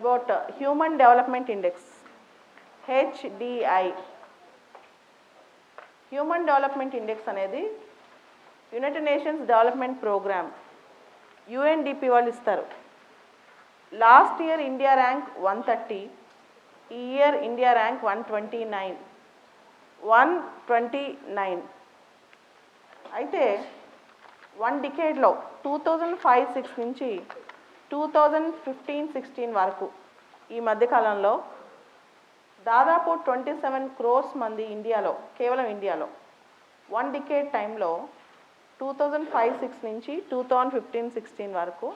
about human Human Development Index, HDI. Human development index అనేది United Nations development programme UNDP వాళ్ళు ఇస్తారు last year India rank one thirty ఈ year India rank one twenty nine one twenty nine అయితే one డికేడ్లో two thousand five six నుంచి two thousand fifteen sixteen వరకు ఈ మధ్యకాలంలో దాదాపు ట్వంటీ సెవెన్ క్రోర్స్ మంది ఇండియాలో కేవలం ఇండియాలో వన్ డికేడ్ టైంలో టూ థౌజండ్ ఫైవ్ సిక్స్ నుంచి టూ థౌజండ్ ఫిఫ్టీన్ సిక్స్టీన్ వరకు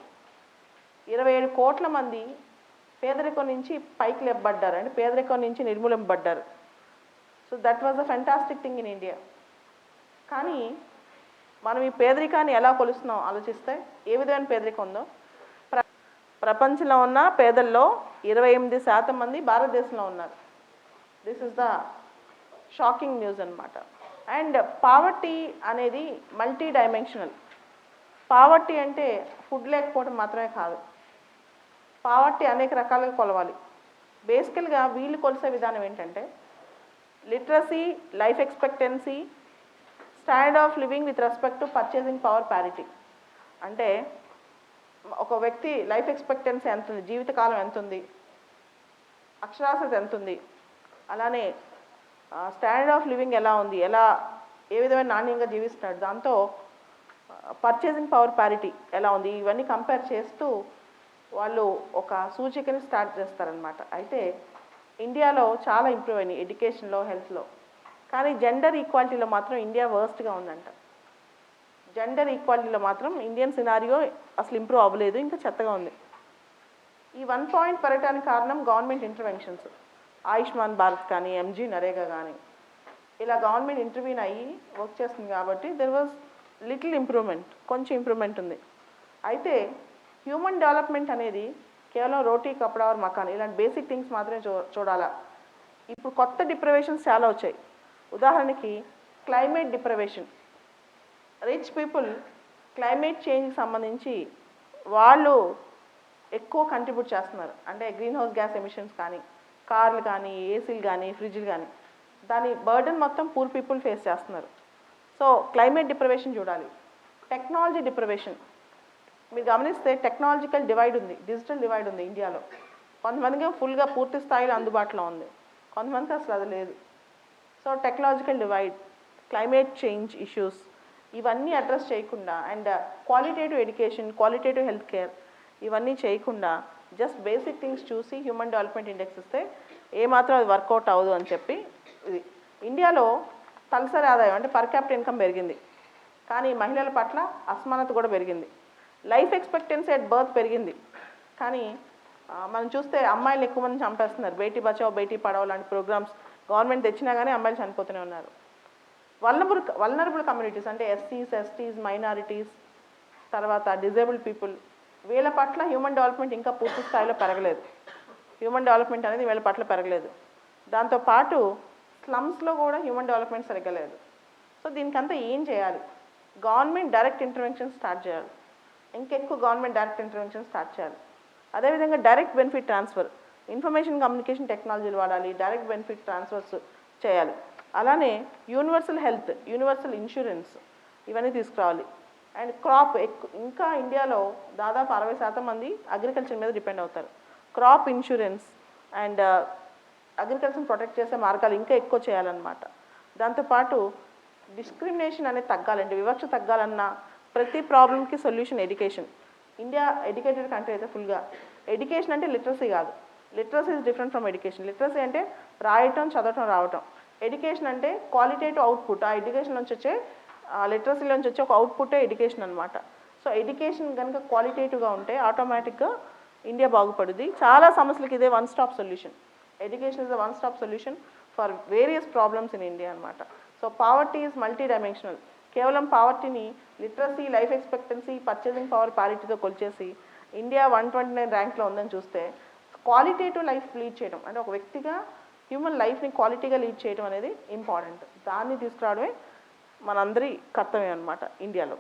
ఇరవై ఏడు కోట్ల మంది పేదరికం నుంచి పైకి లేపబడ్డారు. అంటే పేదరికం నుంచి నిర్మూలింపబడ్డారు. So that was a fantastic thing in India కానీ మనం ఈ పేదరికాన్ని ఎలా కొలుస్తున్నాం? ఆలోచిస్తే ఏ విధమైన పేదరికం ఉందో? ప్రపంచంలో ఉన్న పేదల్లో ఇరవై ఎనిమిది శాతం మంది భారతదేశంలో ఉన్నారు. This is the shocking news అనమాట అండ్ పావర్టీ అనేది మల్టీ డైమెన్షనల్ పావర్టీ అంటే ఫుడ్ లేకపోవడం మాత్రమే కాదు. పావర్టీ అనేక రకాలుగా కొలవాలి. బేసికల్గా వీళ్ళు కొలిసే విధానం ఏంటంటే literacy life expectancy standard of living with respect to purchasing power parity అంటే ఒక వ్యక్తి లైఫ్ ఎక్స్పెక్టెన్సీ ఎంత ఉంది జీవితకాలం ఎంత ఉంది అక్షరాస్యత ఎంత ఉంది అలానే స్టాండర్డ్ ఆఫ్ లివింగ్ ఎలా ఉంది ఎలా ఏ విధమైన నాణ్యంగా జీవిస్తున్నాడు దాంతో పర్చేసింగ్ పవర్ ప్యారిటీ ఎలా ఉంది ఇవన్నీ కంపేర్ చేస్తూ వాళ్ళు ఒక సూచికని స్టార్ట్ చేస్తారనమాట అయితే ఇండియాలో చాలా ఇంప్రూవ్ అయినాయి ఎడ్యుకేషన్లో హెల్త్లో కానీ జెండర్ ఈక్వాలిటీలో మాత్రం ఇండియా వర్స్ట్గా ఉందంట. జెండర్ ఈక్వాలిటీలో మాత్రం ఇండియన్ సినారియో అసలు ఇంప్రూవ్ అవ్వలేదు ఇంకా చెత్తగా ఉంది. ఈ వన్ పాయింట్ పెరగడానికి కారణం గవర్నమెంట్ ఇంటర్వెన్షన్స్ ఆయుష్మాన్ భారత్ కానీ ఎంజీ నరేగా కానీ. ఇలా గవర్నమెంట్ ఇంటర్వ్యూన్ అయ్యి వర్క్ చేస్తుంది కాబట్టి దెర్ వాజ్ లిటిల్ ఇంప్రూవ్మెంట్ కొంచెం ఇంప్రూవ్మెంట్ ఉంది. అయితే హ్యూమన్ డెవలప్మెంట్ అనేది కేవలం రోటీ కపడావర్ మకాన్ ఇలాంటి బేసిక్ థింగ్స్ మాత్రమే చూ చూడాలా. ఇప్పుడు కొత్త డిప్రవేషన్స్ చాలా వచ్చాయి. ఉదాహరణకి climate deprivation rich people climate చేంజ్కి సంబంధించి వాళ్ళు ఎక్కువ కంట్రిబ్యూట్ చేస్తున్నారు. అంటే గ్రీన్ హౌస్ గ్యాస్ ఎమిషన్స్ కానీ కార్లు కానీ ఏసీలు కానీ ఫ్రిడ్జ్లు కానీ దాని బర్డన్ మొత్తం పూర్ పీపుల్ ఫేస్ చేస్తున్నారు. సో క్లైమేట్ డిప్రవేషన్ చూడాలి. టెక్నాలజీ డిప్రవేషన్ మీరు గమనిస్తే టెక్నాలజికల్ డివైడ్ ఉంది. డిజిటల్ డివైడ్ ఉంది ఇండియాలో. కొంతమందికి ఫుల్గా పూర్తి స్థాయిలో అందుబాటులో ఉంది. కొంతమందికి అసలు అది లేదు. So technological divide climate change issues ఇవన్నీ అడ్రస్ చేయకుండా and qualitative education qualitative health care ఇవన్నీ చేయకుండా జస్ట్ బేసిక్ థింగ్స్ చూసి హ్యూమన్ డెవలప్మెంట్ ఇండెక్స్ ఇస్తే ఏమాత్రం అది వర్కౌట్ అవ్వదు అని చెప్పి ఇది. ఇండియాలో తలసరి ఆదాయం అంటే పర్ క్యాపిటల్ ఇన్కమ్ పెరిగింది. కానీ మహిళల పట్ల అసమానత కూడా పెరిగింది. లైఫ్ ఎక్స్పెక్టెన్సీ అట్ బర్త్ పెరిగింది. కానీ మనం చూస్తే అమ్మాయిలు ఎక్కువ మంది చంపేస్తున్నారు. బేటీ బచావ్ బేటీ పడావ్ లాంటి ప్రోగ్రామ్స్ గవర్నమెంట్ తెచ్చినా కానీ అమ్మాయిలు చనిపోతూనే ఉన్నారు. వల్నబుల్ వల్నరబుల్ కమ్యూనిటీస్ అంటే ఎస్సీస్ ఎస్టీస్ మైనారిటీస్ తర్వాత డిజేబుల్డ్ పీపుల్ వీళ్ళ పట్ల హ్యూమన్ డెవలప్మెంట్ ఇంకా పూర్తి స్థాయిలో పెరగలేదు. హ్యూమన్ డెవలప్మెంట్ అనేది వీళ్ళ పట్ల పెరగలేదు. దాంతోపాటు స్లమ్స్లో కూడా హ్యూమన్ డెవలప్మెంట్ సరిగ్గా లేదు. సో దీనికంతా ఏం చేయాలి? గవర్నమెంట్ డైరెక్ట్ ఇంటర్వెన్షన్ స్టార్ట్ చేయాలి. ఇంకెక్కువ గవర్నమెంట్ డైరెక్ట్ ఇంటర్వెన్షన్ స్టార్ట్ చేయాలి. అదేవిధంగా direct benefit transfer information communication టెక్నాలజీలు వాడాలి డైరెక్ట్ బెనిఫిట్ ట్రాన్స్ఫర్స్ చేయాలి. అలానే యూనివర్సల్ హెల్త్ యూనివర్సల్ ఇన్సూరెన్స్ ఇవన్నీ తీసుకురావాలి. అండ్ క్రాప్ ఎక్కు ఇంకా ఇండియాలో దాదాపు అరవై శాతం మంది అగ్రికల్చర్ మీద డిపెండ్ అవుతారు. క్రాప్ ఇన్సూరెన్స్ అండ్ uh, అగ్రికల్చర్ని ప్రొటెక్ట్ చేసే మార్గాలు ఇంకా ఎక్కువ చేయాలన్నమాట. దాంతోపాటు డిస్క్రిమినేషన్ అనేది తగ్గాలండి. వివక్ష తగ్గాలన్నా ప్రతి ప్రాబ్లంకి solution education India educated country అయితే ఫుల్గా ఎడ్యుకేషన్ అంటే లిటరసీ కాదు. Literacy is different from education literacy అంటే రాయటం చదవటం రావటం. ఎడ్యుకేషన్ అంటే క్వాలిటేటివ్ అవుట్పుట్. ఆ ఎడ్యుకేషన్ నుంచి వచ్చే లిటరసీ నుంచి వచ్చే ఒక అవుట్పుటే ఎడ్యుకేషన్ అనమాట సో ఎడ్యుకేషన్ కనుక క్వాలిటేటివ్గా ఉంటే ఆటోమేటిక్గా ఇండియా బాగుపడుద్ది. చాలా సమస్యలకి ఇదే one stop solution. Education is the one stop solution for various problems in India అనమాట so poverty is multi dimensional కేవలం పావర్టీని literacy life expectancy purchasing power పారిటీతో కొలిచేసి ఇండియా వన్ ట్వంటీ నైన్ ర్యాంక్లో ఉందని చూస్తే క్వాలిటేటివ్ లైఫ్ లీడ్ చేయడం. అంటే ఒక వ్యక్తిగా హ్యూమన్ లైఫ్ని క్వాలిటీగా లీడ్ చేయడం అనేది ఇంపార్టెంట్ దాన్ని తీసుకురావడమే మనందరి కర్తవ్యం అనమాట ఇండియాలో.